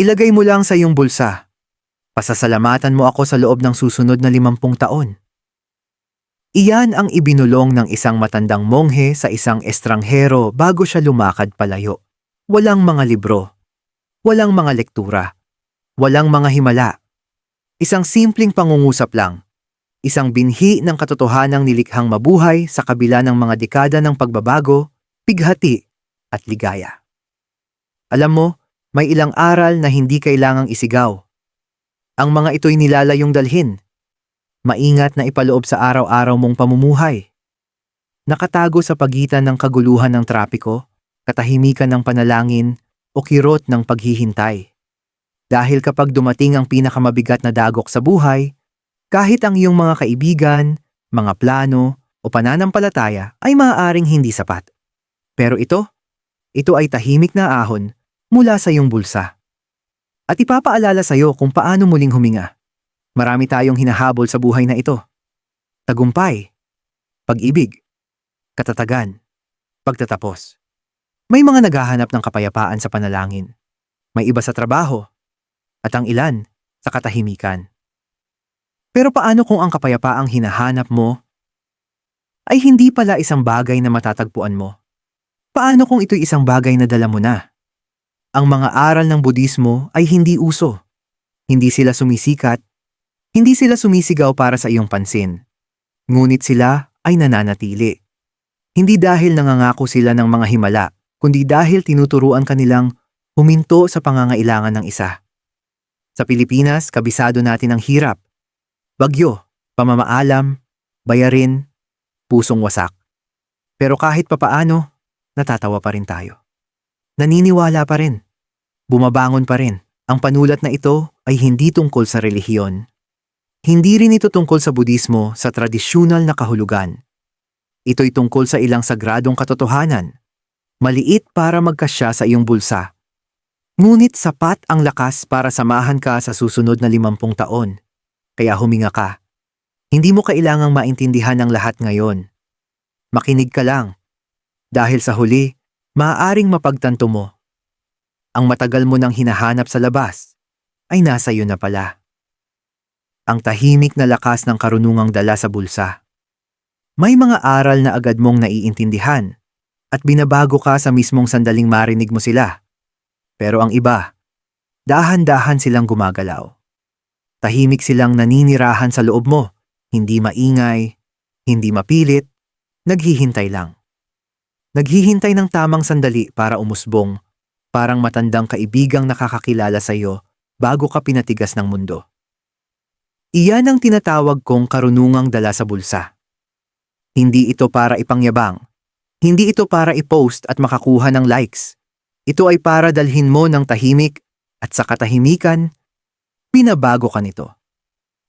Ilagay mo lang sa iyong bulsa. Pasasalamatan mo ako sa loob ng susunod na limampung taon. Iyan ang ibinulong ng isang matandang monghe sa isang estranghero bago siya lumakad palayo. Walang mga libro. Walang mga lektura. Walang mga himala. Isang simpleng pangungusap lang. Isang binhi ng katotohanang nilikhang mabuhay sa kabila ng mga dekada ng pagbabago, pighati, at ligaya. Alam mo, may ilang aral na hindi kailangang isigaw. Ang mga ito'y nilalayong dalhin. Maingat na ipaloob sa araw-araw mong pamumuhay. Nakatago sa pagitan ng kaguluhan ng trapiko, katahimikan ng panalangin, o kirot ng paghihintay. Dahil kapag dumating ang pinakamabigat na dagok sa buhay, kahit ang iyong mga kaibigan, mga plano, o pananampalataya ay maaaring hindi sapat. Pero ito, ito ay tahimik na ahon mula sa iyong bulsa. At ipapaalala sa iyo kung paano muling huminga. Marami tayong hinahabol sa buhay na ito. Tagumpay, pag-ibig, katatagan, pagtatapos. May mga naghahanap ng kapayapaan sa panalangin. May iba sa trabaho, at ang ilan sa katahimikan. Pero paano kung ang kapayapaang hinahanap mo ay hindi pala isang bagay na matatagpuan mo? Paano kung ito'y isang bagay na dala mo na? Ang mga aral ng Budismo ay hindi uso. Hindi sila sumisikat. Hindi sila sumisigaw para sa iyong pansin. Ngunit sila ay nananatili. Hindi dahil nangangako sila ng mga himala, kundi dahil tinuturuan kanilang huminto sa pangangailangan ng isa. Sa Pilipinas, kabisado natin ang hirap. Bagyo, pamamaalam, bayarin, pusong wasak. Pero kahit papaano, natatawa pa rin tayo. Naniniwala pa rin. Bumabangon pa rin. Ang panulat na ito ay hindi tungkol sa relihiyon. Hindi rin ito tungkol sa Budismo sa tradisyonal na kahulugan. Ito'y tungkol sa ilang sagradong katotohanan. Maliit para magkasya sa iyong bulsa. Ngunit sapat ang lakas para samahan ka sa susunod na limampung taon. Kaya huminga ka. Hindi mo kailangang maintindihan ang lahat ngayon. Makinig ka lang. Dahil sa huli, maaaring mapagtanto mo. Ang matagal mo nang hinahanap sa labas ay nasa iyo na pala. Ang tahimik na lakas ng karunungang dala sa bulsa. May mga aral na agad mong naiintindihan at binabago ka sa mismong sandaling marinig mo sila. Pero ang iba, dahan-dahan silang gumagalaw. Tahimik silang naninirahan sa loob mo, hindi maingay, hindi mapilit, naghihintay lang. Naghihintay ng tamang sandali para umusbong, parang matandang kaibigang nakakakilala sa iyo bago ka pinatigas ng mundo. Iyan ang tinatawag kong karunungang dala sa bulsa. Hindi ito para ipangyabang. Hindi ito para i-post at makakuha ng likes. Ito ay para dalhin mo ng tahimik at sa katahimikan, pinabago ka nito.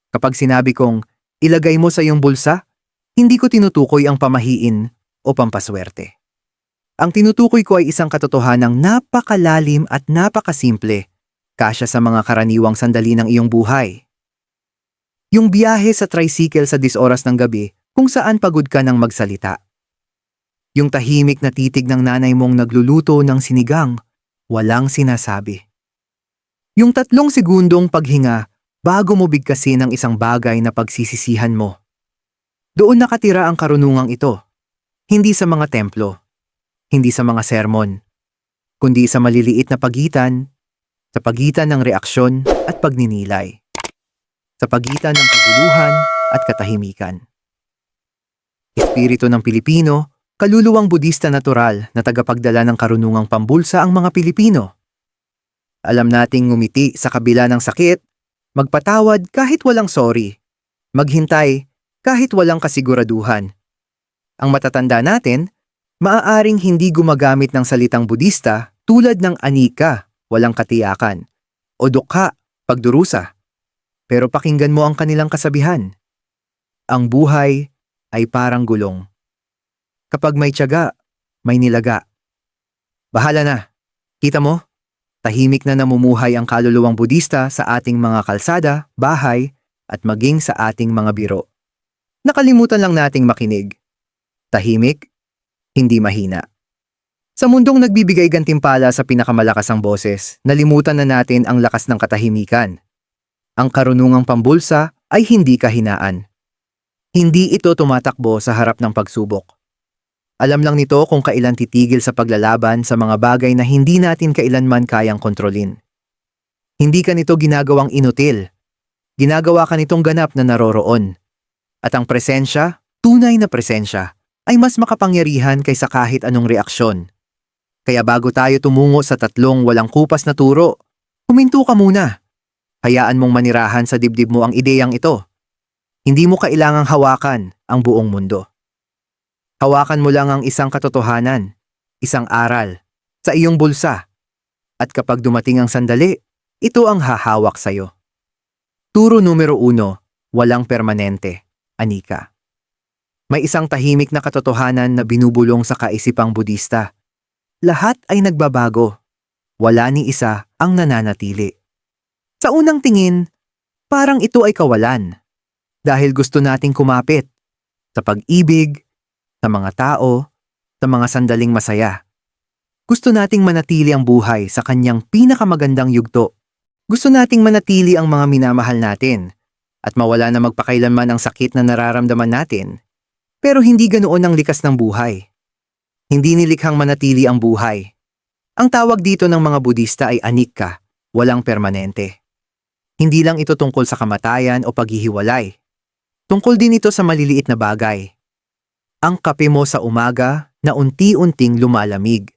Kapag sinabi kong ilagay mo sa iyong bulsa, hindi ko tinutukoy ang pamahiin o pampaswerte. Ang tinutukoy ko ay isang katotohanang napakalalim at napakasimple, kasya sa mga karaniwang sandali ng iyong buhay. Yung biyahe sa tricycle sa 10 oras ng gabi kung saan pagod ka ng magsalita. Yung tahimik na titig ng nanay mong nagluluto ng sinigang, walang sinasabi. Yung tatlong segundong paghinga bago mo bigkasin ang isang bagay na pagsisisihan mo. Doon nakatira ang karunungang ito. Hindi sa mga templo, hindi sa mga sermon, kundi sa maliliit na pagitan, sa pagitan ng reaksyon at pagninilay sa pagitan ng kaguluhan at katahimikan. Espiritu ng Pilipino, kaluluwang Budista natural na tagapagdala ng karunungang pambulsa ang mga Pilipino. Alam nating ngumiti sa kabila ng sakit, magpatawad kahit walang sorry, maghintay kahit walang kasiguraduhan. Ang matatanda natin, maaaring hindi gumagamit ng salitang Budista tulad ng anika, walang katiyakan, o dukha, pagdurusa. Pero pakinggan mo ang kanilang kasabihan. Ang buhay ay parang gulong. Kapag may tiyaga, may nilaga. Bahala na. Kita mo? Tahimik na namumuhay ang kaluluwang Budista sa ating mga kalsada, bahay, at maging sa ating mga biro. Nakalimutan lang nating makinig. Tahimik, hindi mahina. Sa mundong nagbibigay gantimpala sa pinakamalakas ang boses, nalimutan na natin ang lakas ng katahimikan. Ang karunungang pambulsa ay hindi kahinaan. Hindi ito tumatakbo sa harap ng pagsubok. Alam lang nito kung kailan titigil sa paglalaban sa mga bagay na hindi natin kailanman kayang kontrolin. Hindi ka nito ginagawang inutil. Ginagawa ka nitong ganap na naroroon. At ang presensya, tunay na presensya, ay mas makapangyarihan kaysa kahit anong reaksyon. Kaya bago tayo tumungo sa tatlong walang kupas na turo, huminto ka muna. Hayaan mong manirahan sa dibdib mo ang ideyang ito. Hindi mo kailangang hawakan ang buong mundo. Hawakan mo lang ang isang katotohanan, isang aral, sa iyong bulsa. At kapag dumating ang sandali, ito ang hahawak sa'yo. Turo numero uno, walang permanente, Anika. May isang tahimik na katotohanan na binubulong sa kaisipang Budista. Lahat ay nagbabago. Wala ni isa ang nananatili. Sa unang tingin, parang ito ay kawalan. Dahil gusto nating kumapit sa pag-ibig, sa mga tao, sa mga sandaling masaya. Gusto nating manatili ang buhay sa kanyang pinakamagandang yugto. Gusto nating manatili ang mga minamahal natin at mawala na magpakailanman ang sakit na nararamdaman natin. Pero hindi ganoon ang likas ng buhay. Hindi nilikhang manatili ang buhay. Ang tawag dito ng mga Budista ay anikka, walang permanente. Hindi lang ito tungkol sa kamatayan o paghihiwalay. Tungkol din ito sa maliliit na bagay. Ang kape mo sa umaga na unti-unting lumalamig.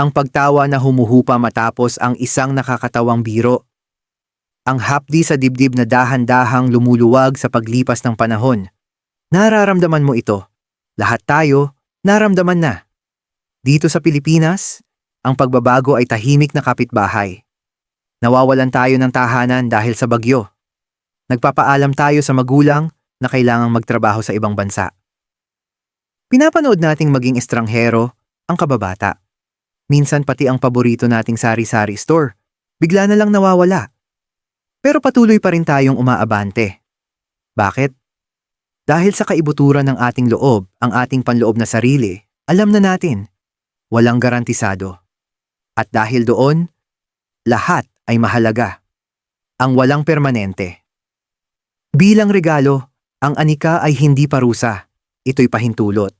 Ang pagtawa na humuhupa matapos ang isang nakakatawang biro. Ang hapdi sa dibdib na dahan-dahang lumuluwag sa paglipas ng panahon. Nararamdaman mo ito. Lahat tayo, naramdaman na. Dito sa Pilipinas, ang pagbabago ay tahimik na kapitbahay. Nawawalan tayo ng tahanan dahil sa bagyo. Nagpapaalam tayo sa magulang na kailangang magtrabaho sa ibang bansa. Pinapanood nating maging estranghero ang kababata. Minsan pati ang paborito nating sari-sari store, bigla na lang nawawala. Pero patuloy pa rin tayong umaabante. Bakit? Dahil sa kaibuturan ng ating loob, ang ating panloob na sarili, alam na natin, walang garantisado. At dahil doon, lahat ay mahalaga. Ang walang permanente. Bilang regalo, ang anika ay hindi parusa. Ito'y pahintulot.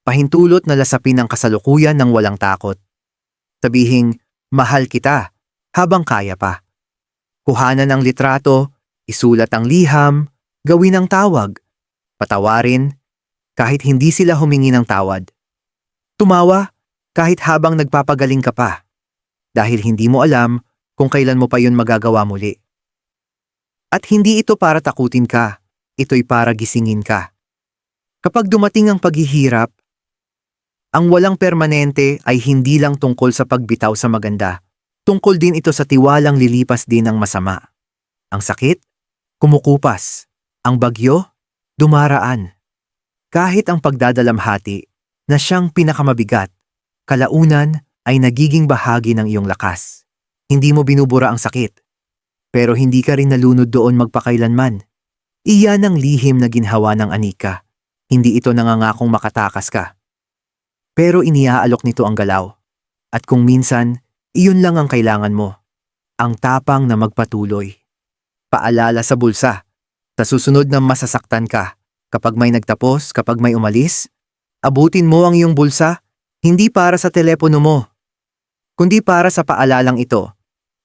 Pahintulot na lasapin ang kasalukuyan ng walang takot. Sabihing, mahal kita, habang kaya pa. Kuhanan ang litrato, isulat ang liham, gawin ang tawag, patawarin, kahit hindi sila humingi ng tawad. Tumawa, kahit habang nagpapagaling ka pa. Dahil hindi mo alam kung kailan mo pa yun magagawa muli. At hindi ito para takutin ka, ito'y para gisingin ka. Kapag dumating ang paghihirap, ang walang permanente ay hindi lang tungkol sa pagbitaw sa maganda, tungkol din ito sa tiwalang lilipas din ng masama. Ang sakit, kumukupas. Ang bagyo, dumaraan. Kahit ang pagdadalamhati na siyang pinakamabigat, kalaunan ay nagiging bahagi ng iyong lakas. Hindi mo binubura ang sakit, pero hindi ka rin nalunod doon magpakailanman. Iyan ang lihim na ginhawa ng anika. Hindi ito nangangakong makatakas ka. Pero iniaalok nito ang galaw. At kung minsan, iyon lang ang kailangan mo. Ang tapang na magpatuloy. Paalala sa bulsa. Sa susunod na masasaktan ka, kapag may nagtapos, kapag may umalis, abutin mo ang iyong bulsa, hindi para sa telepono mo, kundi para sa paalalang ito.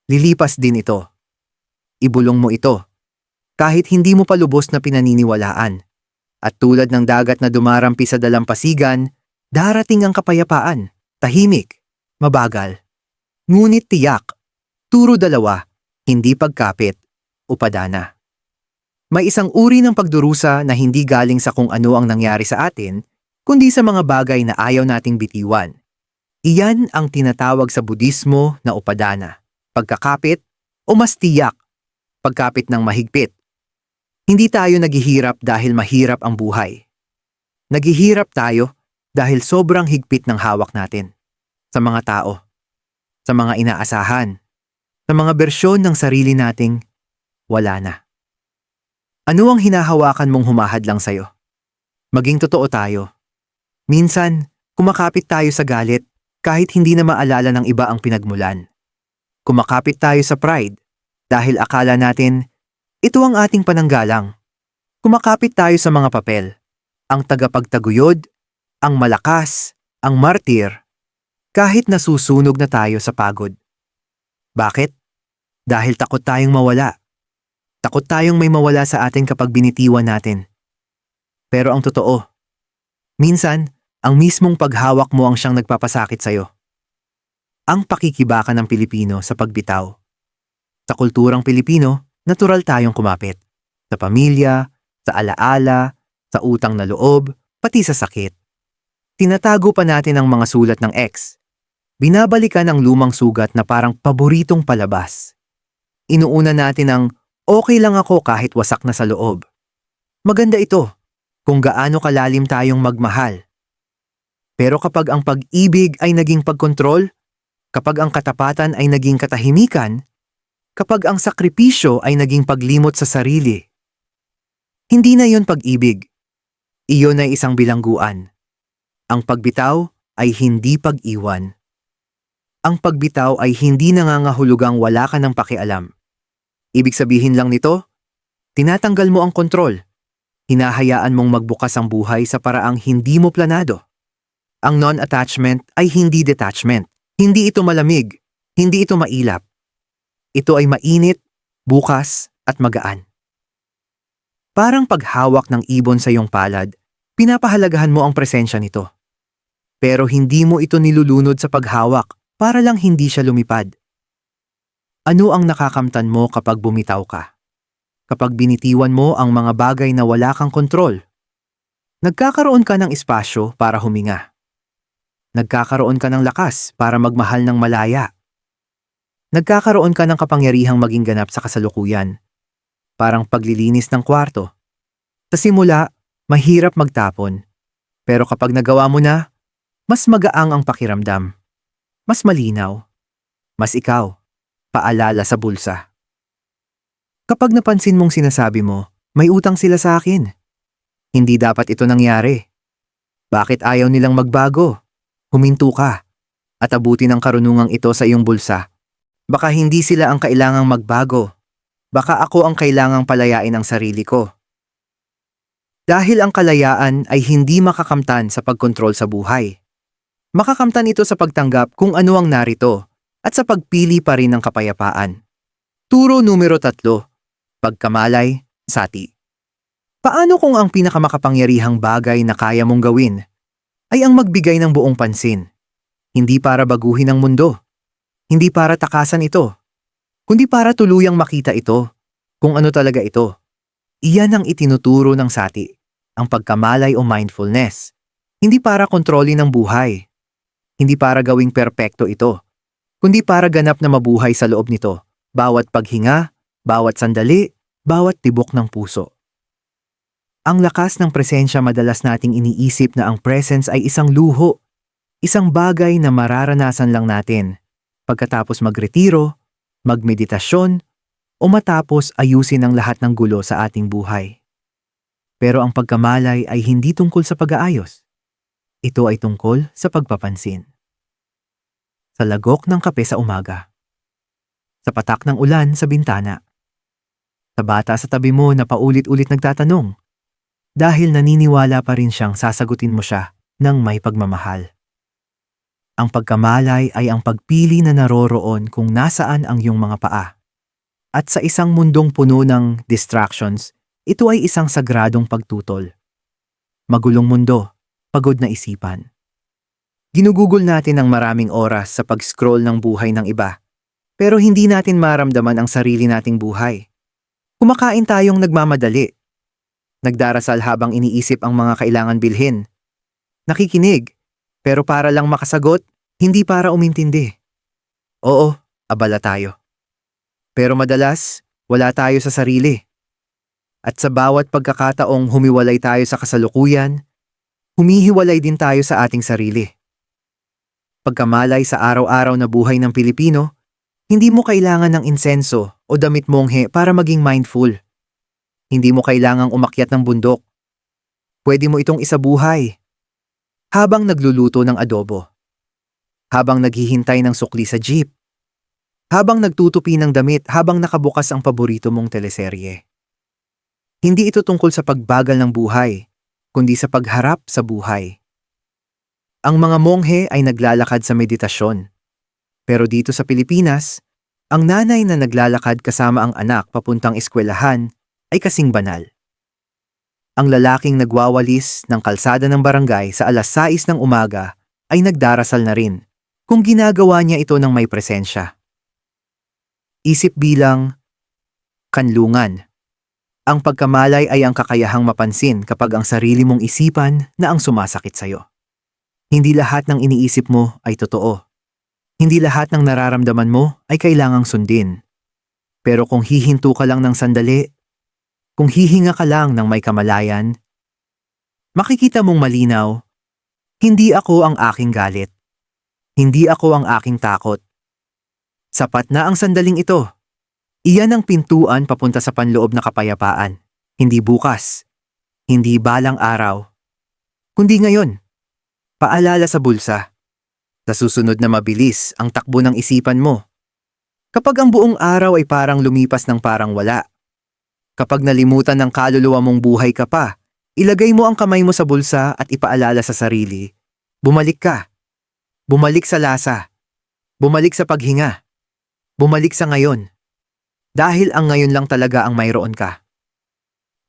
Lilipas din ito. Ibulong mo ito. Kahit hindi mo pa lubos na pinaniniwalaan. At tulad ng dagat na dumarampi sa dalampasigan, Darating ang kapayapaan, tahimik, mabagal. Ngunit tiyak, turo dalawa, hindi pagkapit, upadana. May isang uri ng pagdurusa na hindi galing sa kung ano ang nangyari sa atin, kundi sa mga bagay na ayaw nating bitiwan. Iyan ang tinatawag sa Budismo na upadana, pagkakapit o mas tiyak, pagkapit ng mahigpit. Hindi tayo naghihirap dahil mahirap ang buhay. Naghihirap tayo dahil sobrang higpit ng hawak natin sa mga tao, sa mga inaasahan, sa mga bersyon ng sarili nating wala na. Ano ang hinahawakan mong humahad lang sa'yo? Maging totoo tayo. Minsan, kumakapit tayo sa galit kahit hindi na maalala ng iba ang pinagmulan. Kumakapit tayo sa pride dahil akala natin ito ang ating pananggalang. Kumakapit tayo sa mga papel, ang tagapagtaguyod, ang malakas, ang martir, kahit nasusunog na tayo sa pagod. Bakit? Dahil takot tayong mawala. Takot tayong may mawala sa atin kapag binitiwan natin. Pero ang totoo, minsan, ang mismong paghawak mo ang siyang nagpapasakit sa'yo. Ang pakikibaka ng Pilipino sa pagbitaw. Sa kulturang Pilipino, natural tayong kumapit. Sa pamilya, sa alaala, sa utang na loob, pati sa sakit. Tinatago pa natin ang mga sulat ng ex. Binabalikan ang lumang sugat na parang paboritong palabas. Inuuna natin ang okay lang ako kahit wasak na sa loob. Maganda ito kung gaano kalalim tayong magmahal. Pero kapag ang pag-ibig ay naging pagkontrol, kapag ang katapatan ay naging katahimikan, kapag ang sakripisyo ay naging paglimot sa sarili, hindi na yon pag-ibig. Iyon ay isang bilangguan. Ang pagbitaw ay hindi pag-iwan. Ang pagbitaw ay hindi nangangahulugang wala ka ng pakialam. Ibig sabihin lang nito, tinatanggal mo ang kontrol. Hinahayaan mong magbukas ang buhay sa paraang hindi mo planado. Ang non-attachment ay hindi detachment. Hindi ito malamig. Hindi ito mailap. Ito ay mainit, bukas, at magaan. Parang paghawak ng ibon sa iyong palad, pinapahalagahan mo ang presensya nito. Pero hindi mo ito nilulunod sa paghawak para lang hindi siya lumipad. Ano ang nakakamtan mo kapag bumitaw ka? Kapag binitiwan mo ang mga bagay na wala kang kontrol? Nagkakaroon ka ng espasyo para huminga. Nagkakaroon ka ng lakas para magmahal ng malaya. Nagkakaroon ka ng kapangyarihang maging ganap sa kasalukuyan. Parang paglilinis ng kwarto. Sa simula, mahirap magtapon. Pero kapag nagawa mo na, mas magaang ang pakiramdam. Mas malinaw. Mas ikaw. Paalala sa bulsa. Kapag napansin mong sinasabi mo, may utang sila sa akin. Hindi dapat ito nangyari. Bakit ayaw nilang magbago? Huminto ka. At abutin ang karunungang ito sa iyong bulsa. Baka hindi sila ang kailangang magbago. Baka ako ang kailangang palayain ang sarili ko. Dahil ang kalayaan ay hindi makakamtan sa pagkontrol sa buhay. Makakamtan ito sa pagtanggap kung ano ang narito at sa pagpili pa rin ng kapayapaan. Turo numero tatlo, pagkamalay, sati. Paano kung ang pinakamakapangyarihang bagay na kaya mong gawin ay ang magbigay ng buong pansin? Hindi para baguhin ang mundo. Hindi para takasan ito kundi para tuluyang makita ito, kung ano talaga ito. Iyan ang itinuturo ng sati, ang pagkamalay o mindfulness. Hindi para kontrolin ang buhay. Hindi para gawing perpekto ito, kundi para ganap na mabuhay sa loob nito, bawat paghinga, bawat sandali, bawat tibok ng puso. Ang lakas ng presensya madalas nating iniisip na ang presence ay isang luho, isang bagay na mararanasan lang natin. Pagkatapos magretiro, magmeditasyon, o matapos ayusin ang lahat ng gulo sa ating buhay. Pero ang pagkamalay ay hindi tungkol sa pag-aayos. Ito ay tungkol sa pagpapansin. Sa lagok ng kape sa umaga. Sa patak ng ulan sa bintana. Sa bata sa tabi mo na paulit-ulit nagtatanong. Dahil naniniwala pa rin siyang sasagutin mo siya ng may pagmamahal. Ang pagkamalay ay ang pagpili na naroroon kung nasaan ang iyong mga paa. At sa isang mundong puno ng distractions, ito ay isang sagradong pagtutol. Magulong mundo, pagod na isipan. Ginugugol natin ang maraming oras sa pag-scroll ng buhay ng iba, pero hindi natin maramdaman ang sarili nating buhay. Kumakain tayong nagmamadali. Nagdarasal habang iniisip ang mga kailangan bilhin. Nakikinig pero para lang makasagot, hindi para umintindi. Oo, abala tayo. Pero madalas, wala tayo sa sarili. At sa bawat pagkakataong humiwalay tayo sa kasalukuyan, humihiwalay din tayo sa ating sarili. Pagkamalay sa araw-araw na buhay ng Pilipino, hindi mo kailangan ng insenso o damit monghe para maging mindful. Hindi mo kailangang umakyat ng bundok. Pwede mo itong isabuhay habang nagluluto ng adobo. habang naghihintay ng sukli sa jeep, habang nagtutupi ng damit habang nakabukas ang paborito mong teleserye. Hindi ito tungkol sa pagbagal ng buhay, kundi sa pagharap sa buhay. Ang mga monghe ay naglalakad sa meditasyon. Pero dito sa Pilipinas, ang nanay na naglalakad kasama ang anak papuntang eskwelahan ay kasing banal. Ang lalaking nagwawalis ng kalsada ng barangay sa alas 6 ng umaga ay nagdarasal na rin kung ginagawa niya ito ng may presensya. Isip bilang kanlungan. Ang pagkamalay ay ang kakayahang mapansin kapag ang sarili mong isipan na ang sumasakit sa'yo. Hindi lahat ng iniisip mo ay totoo. Hindi lahat ng nararamdaman mo ay kailangang sundin. Pero kung hihinto ka lang ng sandali, kung hihinga ka lang ng may kamalayan, makikita mong malinaw, hindi ako ang aking galit. Hindi ako ang aking takot. Sapat na ang sandaling ito. Iyan ang pintuan papunta sa panloob na kapayapaan. Hindi bukas. Hindi balang araw. Kundi ngayon. Paalala sa bulsa. Sa susunod na mabilis ang takbo ng isipan mo. Kapag ang buong araw ay parang lumipas ng parang wala. Kapag nalimutan ng kaluluwa mong buhay ka pa, ilagay mo ang kamay mo sa bulsa at ipaalala sa sarili. Bumalik ka. Bumalik sa lasa. Bumalik sa paghinga. Bumalik sa ngayon. Dahil ang ngayon lang talaga ang mayroon ka.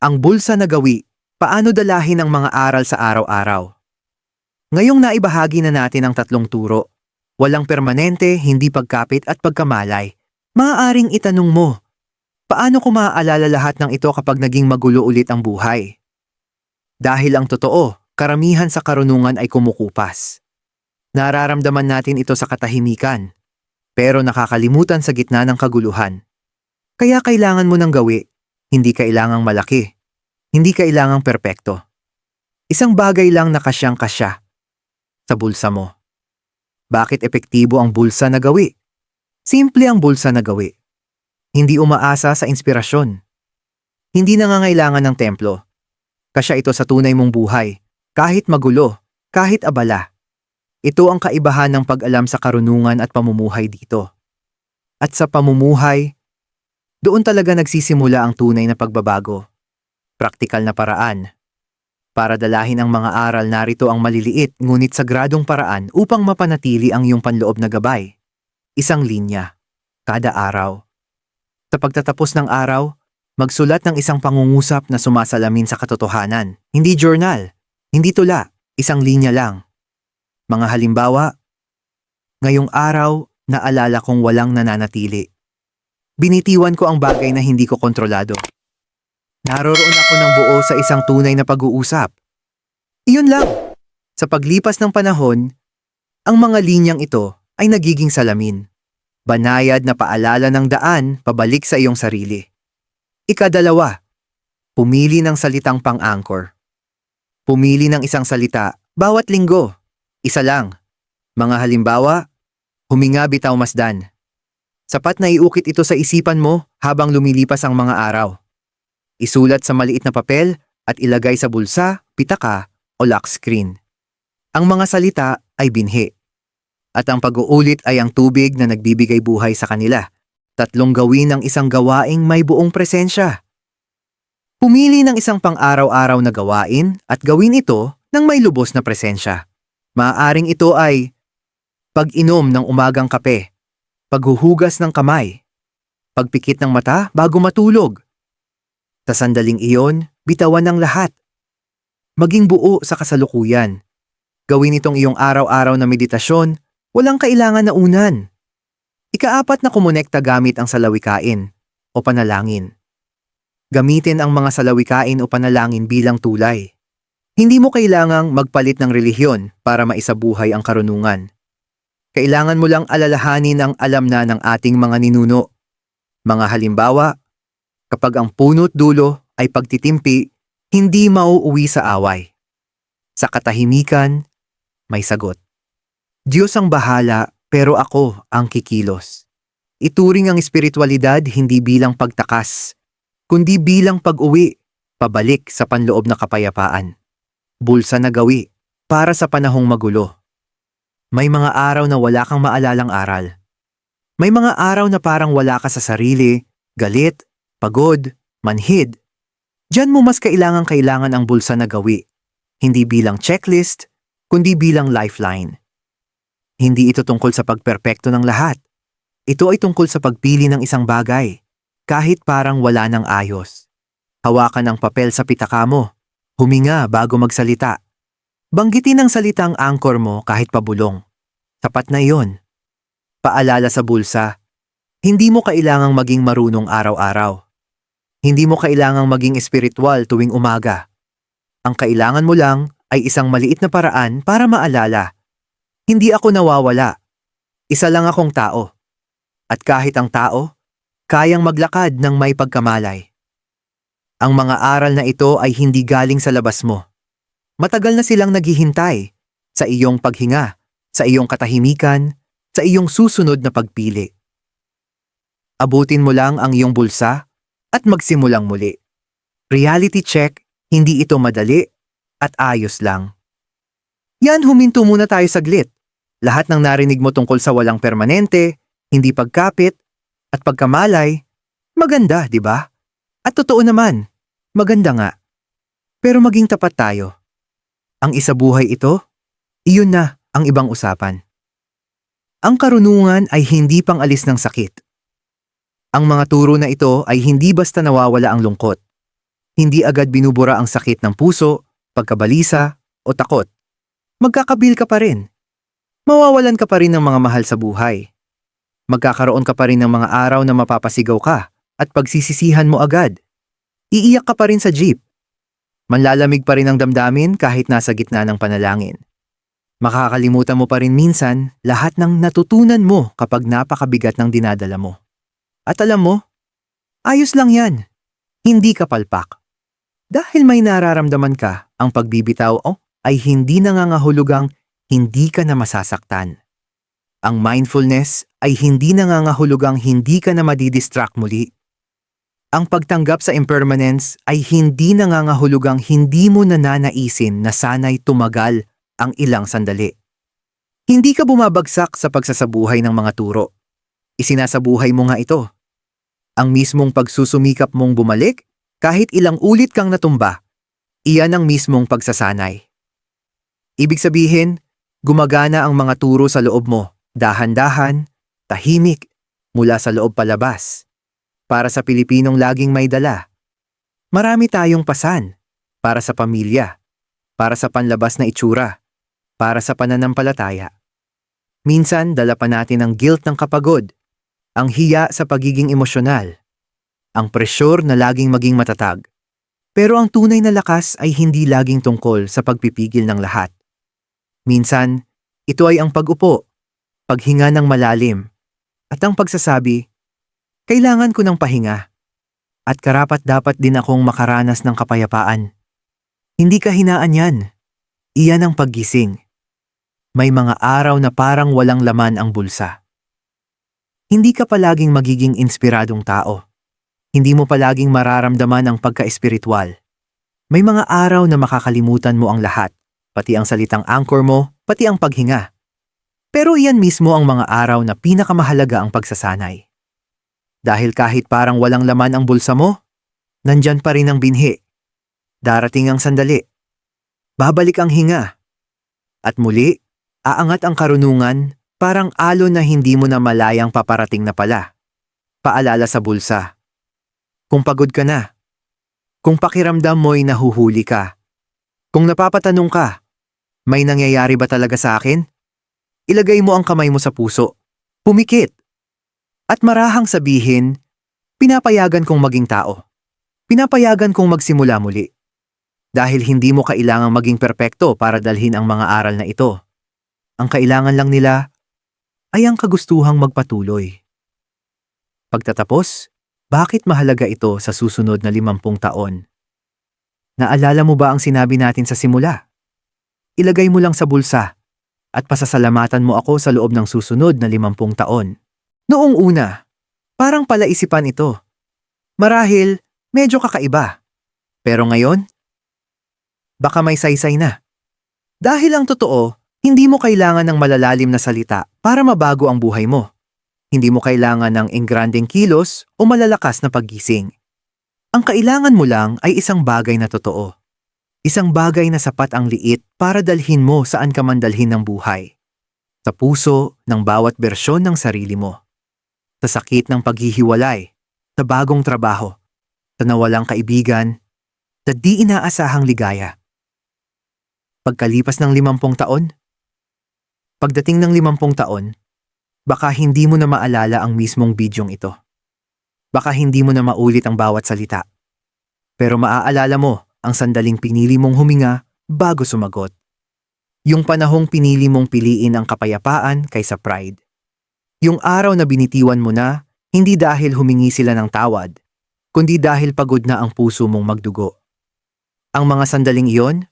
Ang bulsa na gawi, paano dalahin ang mga aral sa araw-araw. Ngayong naibahagi na natin ang tatlong turo, walang permanente, hindi pagkapit at pagkamalay, maaaring itanong mo, paano ko maaalala lahat ng ito kapag naging magulo ulit ang buhay? Dahil ang totoo, karamihan sa karunungan ay kumukupas. Nararamdaman natin ito sa katahimikan, pero nakakalimutan sa gitna ng kaguluhan. Kaya kailangan mo ng gawi, hindi kailangang malaki, hindi kailangang perpekto. Isang bagay lang na kasyang kasya sa bulsa mo. Bakit epektibo ang bulsa na gawi? Simple ang bulsa na gawi. Hindi umaasa sa inspirasyon. Hindi nangangailangan ng templo. Kasya ito sa tunay mong buhay, kahit magulo, kahit abala. Ito ang kaibahan ng pag-alam sa karunungan at pamumuhay dito. At sa pamumuhay, doon talaga nagsisimula ang tunay na pagbabago. Praktikal na paraan. Para dalahin ang mga aral narito ang maliliit ngunit sagradong paraan upang mapanatili ang iyong panloob na gabay. Isang linya. Kada araw. Sa pagtatapos ng araw, magsulat ng isang pangungusap na sumasalamin sa katotohanan. Hindi journal. Hindi tula. Isang linya lang. Mga halimbawa, ngayong araw, naalala kong walang nananatili. Binitiwan ko ang bagay na hindi ko kontrolado. Naroroon ako ng buo sa isang tunay na pag-uusap. Iyon lang. Sa paglipas ng panahon, ang mga linyang ito ay nagiging salamin. Banayad na paalala ng daan pabalik sa iyong sarili. Ikadalawa, pumili ng salitang pang-anchor. Pumili ng isang salita bawat linggo. Isa lang. Mga halimbawa, huminga bitaw masdan. Sapat na iukit ito sa isipan mo habang lumilipas ang mga araw. Isulat sa maliit na papel at ilagay sa bulsa, pitaka o lock screen. Ang mga salita ay binhi. At ang pag-uulit ay ang tubig na nagbibigay buhay sa kanila. Tatlong gawin ng isang gawaing may buong presensya. Pumili ng isang pang-araw-araw na gawain at gawin ito ng may lubos na presensya. Maaaring ito ay pag-inom ng umagang kape, paghuhugas ng kamay, pagpikit ng mata bago matulog, sa sandaling iyon, bitawan ng lahat. Maging buo sa kasalukuyan. Gawin itong iyong araw-araw na meditasyon, walang kailangan na unan. Ikaapat na kumonekta gamit ang salawikain o panalangin. Gamitin ang mga salawikain o panalangin bilang tulay. Hindi mo kailangang magpalit ng relihiyon para maisabuhay ang karunungan. Kailangan mo lang alalahanin ang alam na ng ating mga ninuno. Mga halimbawa, kapag ang punot dulo ay pagtitimpi, hindi mauuwi sa away. Sa katahimikan, may sagot. Diyos ang bahala pero ako ang kikilos. Ituring ang espiritualidad hindi bilang pagtakas, kundi bilang pag-uwi, pabalik sa panloob na kapayapaan. Bulsa na gawi para sa panahong magulo. May mga araw na wala kang maalalang aral. May mga araw na parang wala ka sa sarili, galit, pagod, manhid. Diyan mo mas kailangan kailangan ang bulsa na gawi. Hindi bilang checklist, kundi bilang lifeline. Hindi ito tungkol sa pagperpekto ng lahat. Ito ay tungkol sa pagpili ng isang bagay, kahit parang wala ng ayos. Hawakan ang papel sa pitaka mo. Huminga bago magsalita. Banggitin ang salitang anchor mo kahit pabulong. Sapat na iyon. Paalala sa bulsa, hindi mo kailangang maging marunong araw-araw. Hindi mo kailangang maging espiritual tuwing umaga. Ang kailangan mo lang ay isang maliit na paraan para maalala. Hindi ako nawawala. Isa lang akong tao. At kahit ang tao, kayang maglakad ng may pagkamalay. Ang mga aral na ito ay hindi galing sa labas mo. Matagal na silang naghihintay sa iyong paghinga, sa iyong katahimikan, sa iyong susunod na pagpili. Abutin mo lang ang iyong bulsa at magsimulang muli. Reality check, hindi ito madali at ayos lang. Yan, huminto muna tayo saglit. Lahat ng narinig mo tungkol sa walang permanente, hindi pagkapit, at pagkamalay, maganda, di ba? At totoo naman, maganda nga. Pero maging tapat tayo. Ang isa buhay ito, iyon na ang ibang usapan. Ang karunungan ay hindi pang alis ng sakit. Ang mga turo na ito ay hindi basta nawawala ang lungkot. Hindi agad binubura ang sakit ng puso, pagkabalisa, o takot. Magkakabil ka pa rin. Mawawalan ka pa rin ng mga mahal sa buhay. Magkakaroon ka pa rin ng mga araw na mapapasigaw ka at pagsisisihan mo agad. Iiyak ka pa rin sa jeep. Manlalamig pa rin ang damdamin kahit nasa gitna ng panalangin. Makakalimutan mo pa rin minsan lahat ng natutunan mo kapag napakabigat ng dinadala mo. At alam mo, ayos lang yan. Hindi ka palpak. Dahil may nararamdaman ka, ang pagbibitaw oh, ay hindi nangangahulugang hindi ka na masasaktan. Ang mindfulness ay hindi nangangahulugang hindi ka na madidistract muli. Ang pagtanggap sa impermanence ay hindi nangangahulugang hindi mo nananaisin na sana'y tumagal ang ilang sandali. Hindi ka bumabagsak sa pagsasabuhay ng mga turo. Isinasabuhay mo nga ito. Ang mismong pagsusumikap mong bumalik, kahit ilang ulit kang natumba, iyan ang mismong pagsasanay. Ibig sabihin, gumagana ang mga turo sa loob mo, dahan-dahan, tahimik, mula sa loob palabas. Para sa Pilipinong laging may dala. Marami tayong pasan, para sa pamilya, para sa panlabas na itsura, para sa pananampalataya. Minsan, dala pa natin ang guilt ng kapagod, ang hiya sa pagiging emosyonal, ang presyur na laging maging matatag. Pero ang tunay na lakas ay hindi laging tungkol sa pagpipigil ng lahat. Minsan, ito ay ang pag-upo, paghinga ng malalim, at ang pagsasabi, kailangan ko ng pahinga. At karapat dapat din akong makaranas ng kapayapaan. Hindi kahinaan yan. Iyan ang paggising. May mga araw na parang walang laman ang bulsa. Hindi ka palaging magiging inspiradong tao. Hindi mo palaging mararamdaman ang pagka-espiritual. May mga araw na makakalimutan mo ang lahat, pati ang salitang anchor mo, pati ang paghinga. Pero iyan mismo ang mga araw na pinakamahalaga ang pagsasanay. Dahil kahit parang walang laman ang bulsa mo, nandyan pa rin ang binhi. Darating ang sandali. Babalik ang hinga. At muli, aangat ang karunungan parang alon na hindi mo na malayang paparating na pala. Paalala sa bulsa. Kung pagod ka na. Kung pakiramdam mo'y nahuhuli ka. Kung napapatanong ka, may nangyayari ba talaga sa akin? Ilagay mo ang kamay mo sa puso. Pumikit. At marahang sabihin, pinapayagan kong maging tao. Pinapayagan kong magsimula muli. Dahil hindi mo kailangang maging perpekto para dalhin ang mga aral na ito. Ang kailangan lang nila ay ang kagustuhang magpatuloy. Pagtatapos, bakit mahalaga ito sa susunod na limampung taon? Naalala mo ba ang sinabi natin sa simula? Ilagay mo lang sa bulsa at pasasalamatan mo ako sa loob ng susunod na limampung taon. Noong una, parang palaisipan ito. Marahil, medyo kakaiba. Pero ngayon, baka may saysay na. Dahil ang totoo, Hindi mo kailangan ng malalalim na salita para mabago ang buhay mo. Hindi mo kailangan ng engranding kilos o malalakas na paggising. Ang kailangan mo lang ay isang bagay na totoo. Isang bagay na sapat ang liit para dalhin mo saan ka man dalhin ng buhay. Sa puso ng bawat bersyon ng sarili mo. Sa sakit ng paghihiwalay. Sa bagong trabaho. Sa nawalang kaibigan. Sa di inaasahang ligaya. Pagkalipas ng limampung taon, pagdating ng limampung taon, baka hindi mo na maalala ang mismong bidyong ito. Baka hindi mo na maulit ang bawat salita. Pero maaalala mo ang sandaling pinili mong huminga bago sumagot. Yung panahong pinili mong piliin ang kapayapaan kaysa pride. Yung araw na binitiwan mo na, hindi dahil humingi sila ng tawad, kundi dahil pagod na ang puso mong magdugo. Ang mga sandaling iyon,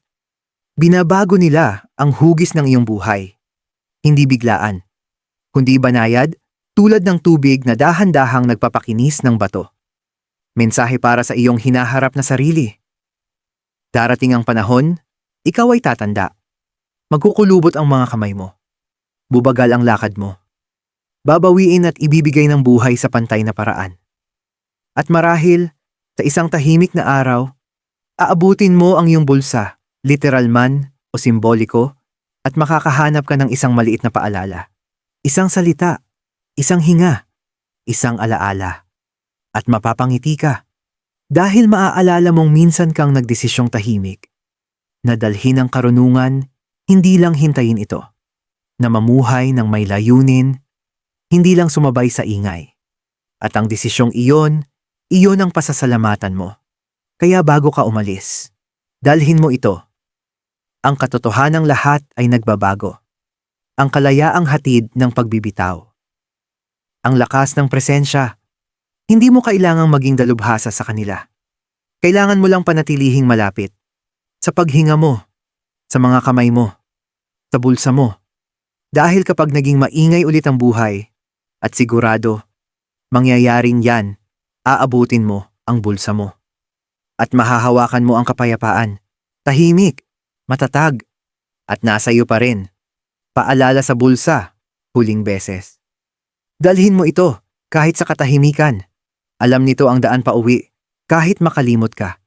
binabago nila ang hugis ng iyong buhay. Hindi biglaan, kundi banayad tulad ng tubig na dahan-dahang nagpapakinis ng bato. Mensahe para sa iyong hinaharap na sarili. Darating ang panahon, ikaw ay tatanda. Magkukulubot ang mga kamay mo. Bubagal ang lakad mo. Babawiin at ibibigay ng buhay sa pantay na paraan. At marahil, sa isang tahimik na araw, aabutin mo ang iyong bulsa, literal man o simboliko, at makakahanap ka ng isang maliit na paalala. Isang salita, isang hinga, isang alaala. At mapapangiti ka. Dahil maaalala mong minsan kang nagdesisyong tahimik. Na dalhin ang karunungan, hindi lang hintayin ito. Na mamuhay ng may layunin, hindi lang sumabay sa ingay. At ang desisyong iyon, iyon ang pasasalamatan mo. Kaya bago ka umalis, dalhin mo ito. Ang katotohanang lahat ay nagbabago. Ang kalayaang hatid ng pagbibitaw. Ang lakas ng presensya. Hindi mo kailangang maging dalubhasa sa kanila. Kailangan mo lang panatilihing malapit. Sa paghinga mo, sa mga kamay mo, sa bulsa mo. Dahil kapag naging maingay ulit ang buhay, at sigurado, mangyayaring yan, aabutin mo ang bulsa mo. At mahahawakan mo ang kapayapaan. Tahimik, matatag, at nasa iyo pa rin. Paalala sa bulsa, huling beses. Dalhin mo ito kahit sa katahimikan. Alam nito ang daan pa uwi kahit makalimot ka.